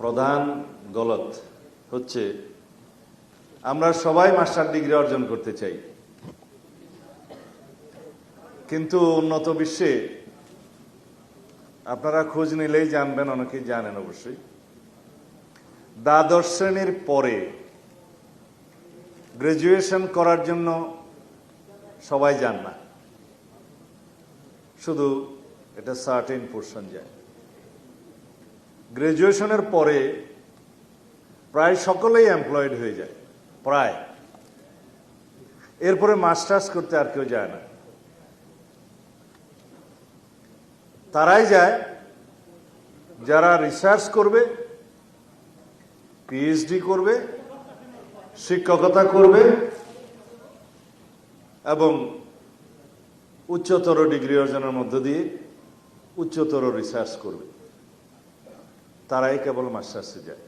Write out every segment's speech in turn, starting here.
প্রধান গলত হচ্ছে, আমরা সবাই মাস্টার ডিগ্রি অর্জন করতে চাই। কিন্তু উন্নত বিশ্বে আপনারা খোঁজ নিলেই জানবেন, অনেকেই জানেন অবশ্যই। দ্বাদশ শ্রেণির পরে গ্রাজুয়েশন করার জন্য সবাই যান না। শুধু এটা সার্টেন পোর্শন যায়। গ্রাজুয়েশনের পরে প্রায় সকলেই এমপ্লয়েড হয়ে যায়, প্রায়। এরপরে মাস্টার্স করতে আর কেউ যায় না। তারাই যায়, যারা রিসার্চ করবে পিএইচডি করবে, শিক্ষকতা করবে, এবং উচ্চতর ডিগ্রি অর্জনের মধ্য দিয়ে উচ্চতর রিসার্চ করবে। তারাই কেবল মাস্টার্সে যায়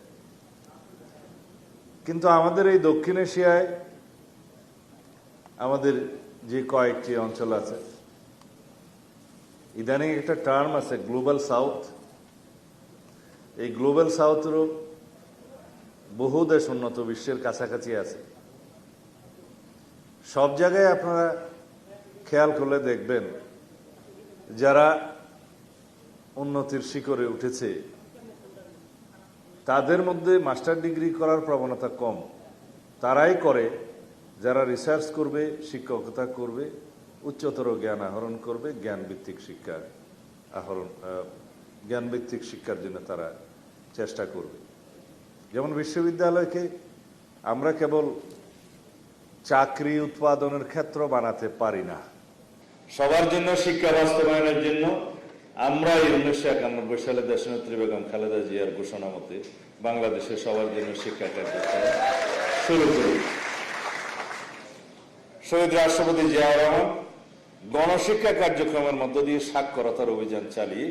কিন্তু আমাদের এই দক্ষিণ এশিয়ায় আমাদের যে কয়েকটি অঞ্চল আছে, ইদানিং একটা টার্ম আছে গ্লোবাল সাউথ এই গ্লোবাল সাউথেরও বহু দেশ উন্নত, বিশ্বের কাছাকাছি আছে। সব জায়গায় আপনারা খেয়াল করলে দেখবেন, যারা উন্নতির শিখরে উঠেছে তাদের মধ্যে মাস্টার ডিগ্রি করার প্রবণতা কম। তারাই করে যারা রিসার্চ করবে শিক্ষকতা করবে উচ্চতর জ্ঞান আহরণ করবে জ্ঞান ভিত্তিক শিক্ষা আহরণ আহ, জ্ঞান ভিত্তিক শিক্ষার জন্য তারা চেষ্টা করবে। যেমন বিশ্ববিদ্যালয়কে আমরা কেবল চাকরি উৎপাদনের ক্ষেত্র বানাতে পারি না। সবার জন্য শিক্ষা বাস্তবায়নের জন্য আমরা এই উনিশশো একানব্বই সালে দেশনেত্রী বেগম খালেদা জিয়ার ঘোষণা মতে বাংলাদেশের সবার জন্য শিক্ষা কার্যক্রম শুরু করি। শহীদ রাষ্ট্রপতি জিয়া রহমান, গণশিক্ষা কার্যক্রমের মধ্য দিয়ে সাক্ষরতার অভিযান চালিয়ে